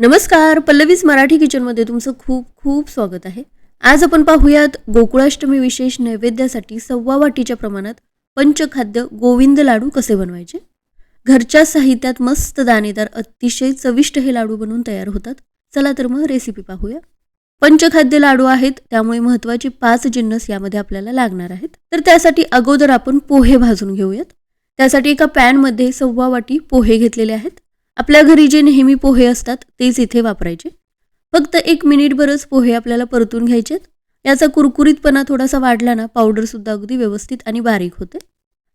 नमस्कार पल्लवीज मराठी किचनमध्ये तुमचं खूप खूप स्वागत आहे. आज आपण पाहूयात गोकुळाष्टमी विशेष नैवेद्यासाठी सव्वा वाटीच्या प्रमाणात पंचखाद्य गोविंद लाडू कसे बनवायचे? घरच्या साहित्यात मस्त दाणेदार अतिशय चविष्ट हे लाडू बनवून तयार होतात. चला तर मग रेसिपी पाहूया. पंचखाद्य लाडू आहेत त्यामुळे महत्त्वाचे पाच जिन्नस यामध्ये आपल्याला लागणार आहेत. तर त्यासाठी अगोदर आपण पोहे भाजून घेऊयात. त्यासाठी एका पॅनमध्ये सव्वा वाटी पोहे घेतलेले आहेत. आपल्या घरी जे नेहमी पोहे असतात तेच इथे वापरायचे. फक्त एक मिनिटभरच पोहे आपल्याला परतून घ्यायचेत. याचा कुरकुरीतपणा थोडासा वाढला ना पावडरसुद्धा अगदी व्यवस्थित आणि बारीक होते.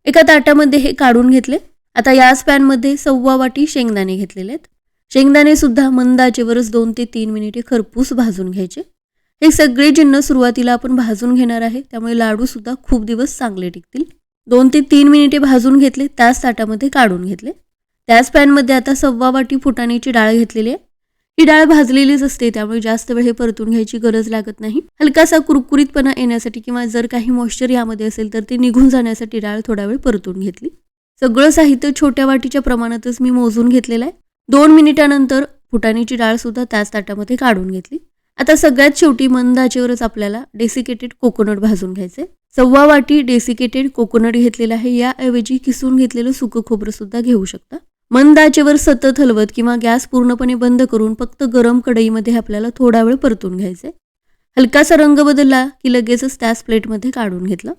एका ताटामध्ये हे काढून घेतले. आता याच पॅनमध्ये सव्वा वाटी शेंगदाणे घेतलेले आहेत. शेंगदाणे सुद्धा दोन ते तीन मिनिटे खरपूस भाजून घ्यायचे. हे सगळे जिन्न सुरुवातीला आपण भाजून घेणार आहे त्यामुळे लाडूसुद्धा खूप दिवस चांगले टिकतील. दोन ते तीन मिनिटे भाजून घेतले त्याच ताटामध्ये काढून घेतले. त्याच पॅनमध्ये आता सव्वा वाटी फुटाण्याची डाळ घेतलेली आहे. ही डाळ भाजलेलीच असते त्यामुळे जास्त वेळ हे परतून घ्यायची गरज लागत नाही. हलकासा कुरकुरीतपणा येण्यासाठी किंवा जर काही मॉइश्चर यामध्ये असेल तर ते निघून जाण्यासाठी डाळ थोडा वेळ परतून घेतली. सगळं साहित्य छोट्या वाटीच्या प्रमाणातच मी मोजून घेतलेलं आहे. दोन मिनिटानंतर फुटाण्याची डाळ सुद्धा त्याच ताटामध्ये काढून घेतली. आता सगळ्यात शेवटी मंद आचेवरच आपल्याला डेसिकेटेड कोकोनट भाजून घ्यायचे सव्वा वाटी डेसिकेटेड कोकोनट घेतलेलं आहे. याऐवजी किसून घेतलेलं सुकं खोबरं सुद्धा घेऊ शकता. मंद आचेवर सतत हलवत किंवा गॅस पूर्णपणे बंद करून फक्त गरम कढईमध्ये आपल्याला थोडा वेळ परतून घ्यायचे हलकासा रंग बदलला की लगेचच त्याच प्लेटमध्ये काढून घेतलं.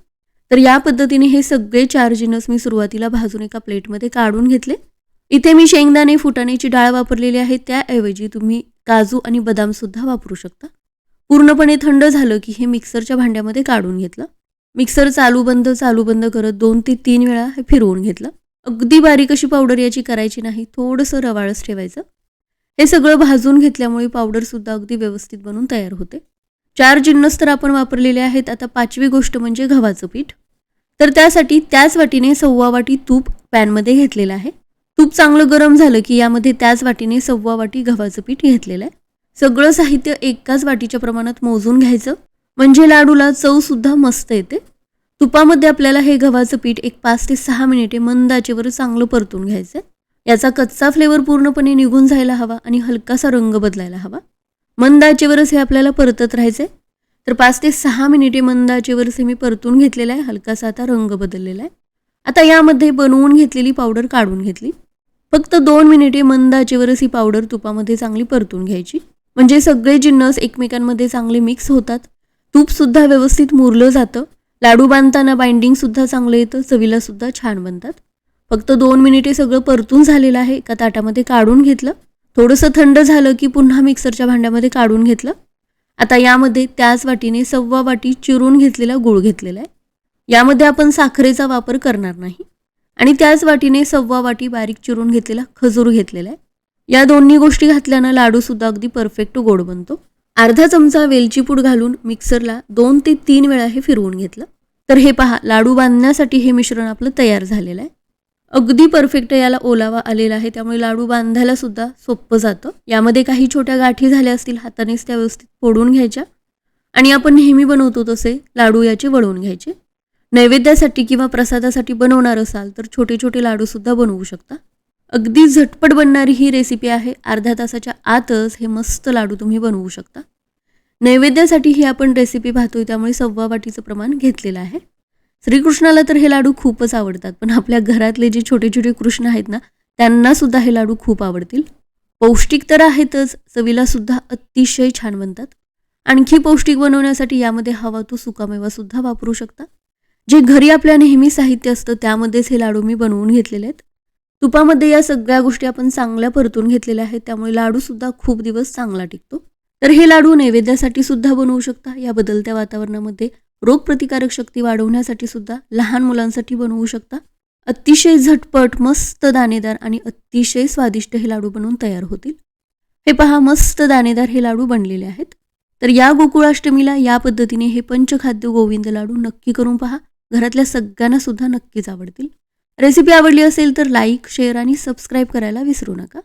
तर या पद्धतीने हे सगळे चार जिनस मी सुरुवातीला भाजून एका प्लेटमध्ये काढून घेतले. इथे मी शेंगदाणे फुटाण्याची डाळ वापरलेली आहे. त्याऐवजी तुम्ही काजू आणि बदामसुद्धा वापरू शकता. पूर्णपणे थंड झालं की हे मिक्सरच्या भांड्यामध्ये काढून घेतलं. मिक्सर चालू बंद चालू बंद करत दोन ते तीन वेळा हे फिरवून घेतलं. अगदी बारीक अशी पावडर याची करायची नाही थोडंसं रवाळच ठेवायचं. हे सगळं भाजून घेतल्यामुळे पावडरसुद्धा अगदी व्यवस्थित बनून तयार होते. चार जिन्नस तर आपण वापरलेले आहेत आता पाचवी गोष्ट म्हणजे गव्हाचं पीठ. तर त्यासाठी त्याच वाटीने सव्वा वाटी तूप पॅनमध्ये घेतलेलं आहे. तूप चांगलं गरम झालं की यामध्ये त्याच वाटीने सव्वा वाटी गव्हाचं पीठ घेतलेलं आहे. सगळं साहित्य एकाच वाटीच्या प्रमाणात मोजून घ्यायचं. म्हणजे लाडूला चवसुद्धा मस्त येते. तुपामध्ये आपल्याला हे गव्हाचं पीठ एक पाच ते सहा मिनिटे मंद आचेवर चांगलं परतून घ्यायचं याचा कच्चा फ्लेवर पूर्णपणे निघून जायला हवा आणि हलकासा रंग बदलायला हवा. मंद आचेवरच हे आपल्याला परतत राहायचंय. तर पाच ते सहा मिनिटे मंद आचेवरच हे मी परतून घेतलेलं आहे. हलकासा आता रंग बदललेला आहे. आता यामध्ये बनवून घेतलेली पावडर काढून घेतली. फक्त दोन मिनिटे मंद आचेवरच ही पावडर तुपामध्ये चांगली परतून घ्यायची. म्हणजे सगळे जिन्नस एकमेकांमध्ये चांगले मिक्स होतात. तूपसुद्धा व्यवस्थित मुरलं जातं. लाडू बांधताना बाइंडिंगसुद्धा चांगलं येतं चवीला सुद्धा छान बनतात. फक्त दोन मिनिटे सगळं परतून झालेलं आहे एका ताटामध्ये काढून घेतलं. थोडंसं थंड झालं की पुन्हा मिक्सरच्या भांड्यामध्ये काढून घेतलं. आता यामध्ये त्याच वाटीने सव्वा वाटी चिरून घेतलेला गुळ घेतलेला आहे. यामध्ये आपण साखरेचा वापर करणार नाही. आणि त्याच वाटीने सव्वा वाटी बारीक चिरून घेतलेला खजूर घेतलेला आहे. या दोन्ही गोष्टी घातल्यानं लाडूसुद्धा अगदी परफेक्ट गोड बनतो. अर्धा चमचा वेलची पूड घालून मिक्सरला दोन ते तीन वेळा हे फिरवून घेतलं. तर हे पहा लाडू बांधण्यासाठी हे मिश्रण आपलं तयार झालेलं आहे. अगदी परफेक्ट याला ओलावा आलेला आहे त्यामुळे लाडू बांधायला सुद्धा सोपं जातं. यामध्ये काही छोट्या गाठी झाल्या असतील हातानेच त्या व्यवस्थित फोडून घ्यायच्या. आणि आपण नेहमी बनवतो तसे लाडू याचे वळवून घ्यायचे. नैवेद्यासाठी किंवा प्रसादासाठी बनवणार असाल तर छोटे छोटे लाडूसुद्धा बनवू शकता. अगदी झटपट बनणारी ही रेसिपी आहे. अर्ध्या तासाच्या आतच हे मस्त लाडू तुम्ही बनवू शकता. नैवेद्यासाठी ही आपण रेसिपी पाहतोय त्यामुळे सव्वा वाटीचं प्रमाण घेतलेलं आहे. श्रीकृष्णाला तर हे लाडू खूपच आवडतात पण आपल्या घरातले जे छोटे छोटे कृष्ण आहेत ना त्यांना सुद्धा हे लाडू खूप आवडतील. पौष्टिक तर आहेतच चवीला सुद्धा अतिशय छान बनतात. आणखी पौष्टिक बनवण्यासाठी यामध्ये हवा तो सुकामेवा सुद्धा वापरू शकता. जे घरी आपल्या नेहमी साहित्य असतं त्यामध्येच हे लाडू मी बनवून घेतलेले आहेत. तुपामध्ये या सगळ्या गोष्टी आपण चांगल्या परतून घेतलेल्या आहेत त्यामुळे लाडूसुद्धा खूप दिवस चांगला टिकतो. तर हे लाडू नैवेद्यासाठी सुद्धा बनवू शकता. या बदलत्या वातावरणामध्ये रोगप्रतिकारक शक्ती वाढवण्यासाठी सुद्धा लहान मुलांसाठी बनवू शकता. अतिशय झटपट मस्त दाणेदार आणि अतिशय स्वादिष्ट हे लाडू बनवून तयार होतील. हे पहा मस्त दाणेदार हे लाडू बनलेले आहेत. तर या गोकुळाष्टमीला या पद्धतीने हे पंचखाद्य गोविंद लाडू नक्की करून पहा. घरातल्या सगळ्यांना सुद्धा नक्कीच आवडतील. रेसिपी आवडली असेल तर लाईक शेअर आणि सबस्क्राईब करायला विसरू नका.